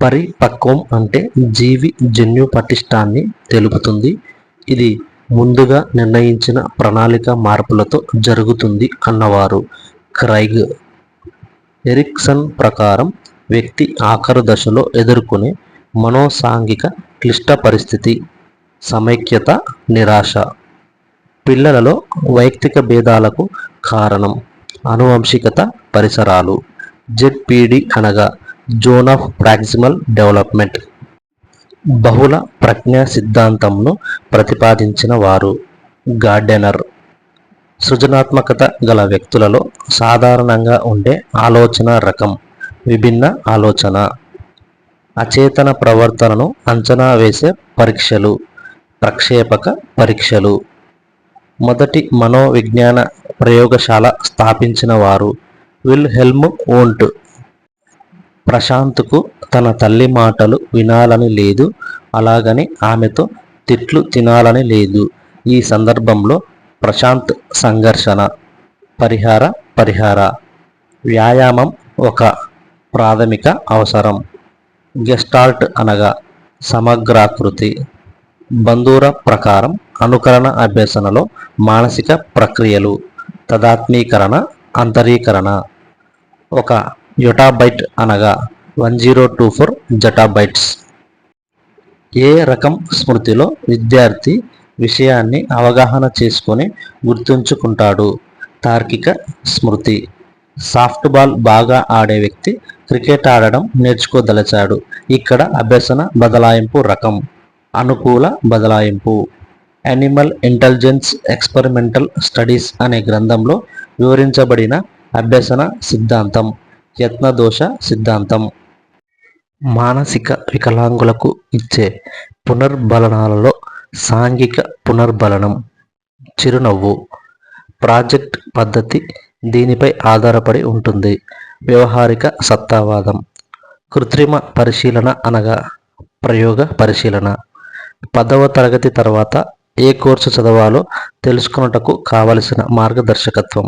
పరిపక్వం అంటే జీవి జన్యు పటిష్టాన్ని తెలుపుతుంది. ఇది ముందుగా నిర్ణయించిన ప్రణాళిక మార్పులతో జరుగుతుంది అన్నవారు. క్రైగ్ ఎరిక్సన్ ప్రకారం వ్యక్తి ఆఖరు దశలో ఎదుర్కొనే మనోసాంఘిక క్లిష్ట పరిస్థితి సమైక్యత నిరాశ పిల్లలలో వైయక్తిక భేదాలకు కారణం అనువంశికత పరిసరాలు. జెడ్పీడి అనగా జోన్ ఆఫ్ ప్రాక్సిమల్ డెవలప్మెంట్. బహుళ ప్రజ్ఞా సిద్ధాంతంను ప్రతిపాదించిన వారు గార్డెనర్. సృజనాత్మకత గల వ్యక్తులలో సాధారణంగా ఉండే ఆలోచన రకం విభిన్న ఆలోచన. అచేతన ప్రవర్తనను అంచనా వేసే పరీక్షలు ప్రక్షేపక పరీక్షలు. మొదటి మనోవిజ్ఞాన ప్రయోగశాల స్థాపించిన వారు విల్ హెల్మ్ ఓంట్ ప్రశాంత్కు తన తల్లి మాటలు వినాలని లేదు అలాగని ఆమెతో తిట్లు తినాలని లేదు. ఈ సందర్భంలో ప్రశాంత్ సంఘర్షణ పరిహార పరిహార వ్యాయామం ఒక ప్రాథమిక అవసరం. గెస్టాల్ట్ అనగా సమగ్రాకృతి బంధూర ప్రకారం అనుకరణ అభ్యసనలో మానసిక ప్రక్రియలు తదాత్మీకరణ అంతరీకరణ. ఒక యొటాబైట్ అనగా one zero two four zettabytes. ఏ రకం స్మృతిలో విద్యార్థి విషయాన్ని అవగాహన చేసుకొని గుర్తుంచుకుంటాడు? తార్కిక స్మృతి. సాఫ్ట్ బాల్ బాగా ఆడే వ్యక్తి క్రికెట్ ఆడడం నేర్చుకోదలచాడు. ఇక్కడ అభ్యసన బదలాయింపు రకం. అనుకూల బదలాయింపు. యానిమల్ ఇంటెలిజెన్స్ ఎక్స్పెరిమెంటల్ స్టడీస్ అనే గ్రంథంలో వివరించబడిన అభ్యసన సిద్ధాంతం. యత్నదోష సిద్ధాంతం. మానసిక వికలాంగులకు ఇచ్చే పునర్బలనాలలో సాంఘిక పునర్బలనం. చిరునవ్వు. ప్రాజెక్ట్ పద్ధతి దీనిపై ఆధారపడి ఉంటుంది. వ్యవహారిక సత్తావాదం. కృత్రిమ పరిశీలన అనగా ప్రయోగ పరిశీలన. పదవ తరగతి తర్వాత ఏ కోర్సు చదవాలో తెలుసుకున్నటకు కావలసిన మార్గదర్శకత్వం.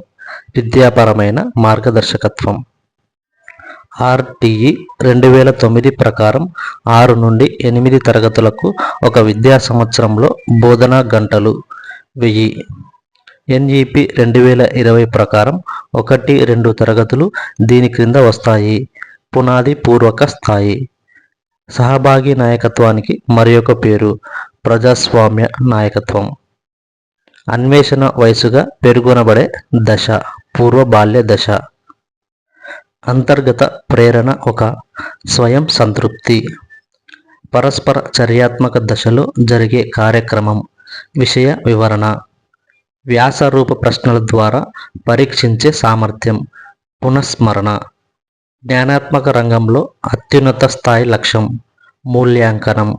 విద్యాపరమైన మార్గదర్శకత్వం. ఆర్టీఈ రెండు వేల తొమ్మిది ప్రకారం ఆరు నుండి ఎనిమిది తరగతులకు ఒక విద్యా సంవత్సరంలో బోధనా గంటలు. వెయ్యి. ఎన్ఈపి రెండు వేల ఇరవై ప్రకారం ఒకటి రెండు తరగతులు దీని క్రింద వస్తాయి. పునాది పూర్వక స్థాయి. సహభాగి నాయకత్వానికి మరొక పేరు ప్రజాస్వామ్య నాయకత్వం. అన్వేషణ వయసుగా పేర్కొనబడే దశ పూర్వ బాల్య దశ. అంతర్గత ప్రేరణ ఒక స్వయం సంతృప్తి. పరస్పర చర్యాత్మక దశలో జరిగే కార్యక్రమం. విషయ వివరణ. వ్యాసరూప ప్రశ్నల ద్వారా పరీక్షించే సామర్థ్యం. పునఃస్మరణ. జ్ఞానాత్మక రంగంలో అత్యున్నత స్థాయి లక్ష్యం. మూల్యాంకనం.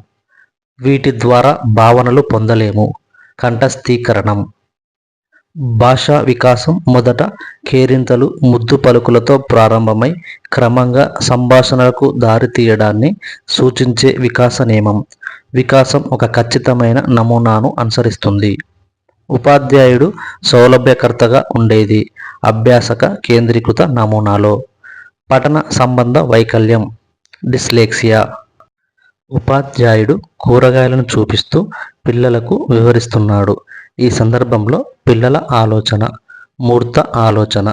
వీటి ద్వారా భావనలు పొందలేము. కంఠస్థీకరణం. భాషా వికాసం మొదట కేరింతలు ముద్దు పలుకులతో ప్రారంభమై క్రమంగా సంభాషణలకు దారితీయడాన్ని సూచించే వికాస నియమం. వికాసం ఒక ఖచ్చితమైన నమూనాను అనుసరిస్తుంది. ఉపాధ్యాయుడు సౌలభ్యకర్తగా ఉండేది అభ్యాసక కేంద్రీకృత నమూనాలో. పఠన సంబంధ వైకల్యం డిస్లేక్సియా. ఉపాధ్యాయుడు కూరగాయలను చూపిస్తూ పిల్లలకు వివరిస్తున్నాడు. ఈ సందర్భంలో పిల్లల ఆలోచన మూర్త ఆలోచన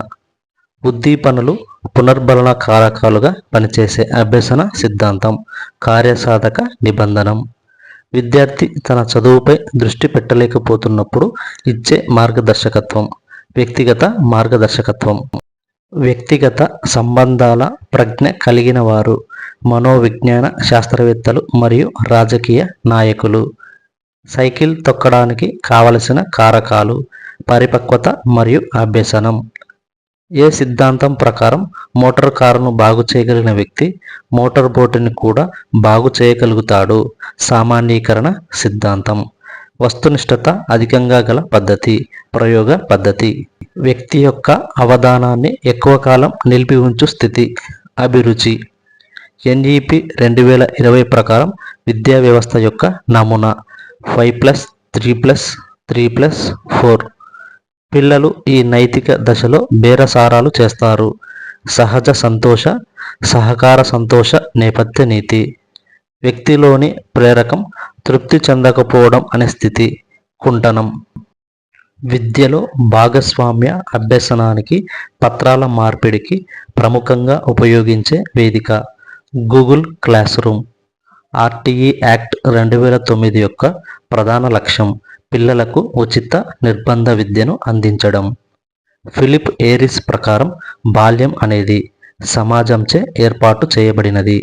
ఉద్దీపనలు పునర్బలన కారకాలుగా పనిచేసే అభ్యసన సిద్ధాంతం కార్యసాధక నిబంధనం. విద్యార్థి తన చదువుపై దృష్టి పెట్టలేకపోతున్నప్పుడు ఇచ్చే మార్గదర్శకత్వం వ్యక్తిగత మార్గదర్శకత్వం. వ్యక్తిగత సంబంధాల ప్రజ్ఞ కలిగిన వారు మనోవిజ్ఞాన శాస్త్రవేత్తలు మరియు రాజకీయ నాయకులు. సైకిల్ తొక్కడానికి కావలసిన కారకాలు పరిపక్వత మరియు అభ్యసనం. ఏ సిద్ధాంతం ప్రకారం మోటార్ కారును బాగు చేయగలిగిన వ్యక్తి మోటార్ బోటుని కూడా బాగు చేయగలుగుతాడు? సామాన్యీకరణ సిద్ధాంతం. వస్తునిష్టత అధికంగా గల పద్ధతి ప్రయోగ పద్ధతి. వ్యక్తి యొక్క అవధానాన్ని ఎక్కువ కాలం నిలిపి ఉంచు స్థితి అభిరుచి. ఎన్ఈపి రెండు వేల ఇరవై ప్రకారం విద్యా వ్యవస్థ యొక్క నమూనా. Five plus three plus three plus four. పిల్లలు ఈ నైతిక దశలో బేరసారాలు చేస్తారు. సహజ సంతోష సహకార సంతోష నేపథ్య నీతి. వ్యక్తిలోని ప్రేరకం తృప్తి చెందకపోవడం అనే స్థితి. కుంటనం. విద్యలో భాగస్వామ్య అభ్యసనానికి పత్రాల మార్పిడికి ప్రముఖంగా ఉపయోగించే వేదిక. Google classroom. ఆర్టీఈ యాక్ట్ రెండు వేల తొమ్మిది యొక్క ప్రధాన లక్ష్యం పిల్లలకు ఉచిత నిర్బంధ విద్యను అందించడం. ఫిలిప్ ఏరిస్ ప్రకారం బాల్యం అనేది సమాజంచే ఏర్పాటు చేయబడినది.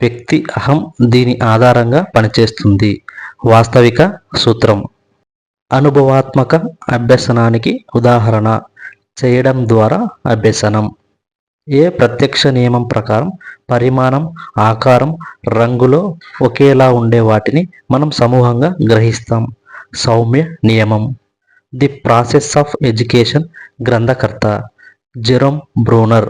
వ్యక్తి అహం దీని ఆధారంగా పనిచేస్తుంది. వాస్తవిక సూత్రం. అనుభవాత్మక అభ్యసనానికి ఉదాహరణ చేయడం ద్వారా అభ్యసనం. ఏ ప్రత్యక్ష నియమం ప్రకారం పరిమాణం ఆకారం రంగులో ఒకేలా ఉండే వాటిని మనం సమూహంగా గ్రహిస్తాం. సౌమ్య నియమం. ది ప్రాసెస్ ఆఫ్ ఎడ్యుకేషన్ గ్రంథకర్త. Jerome Bruner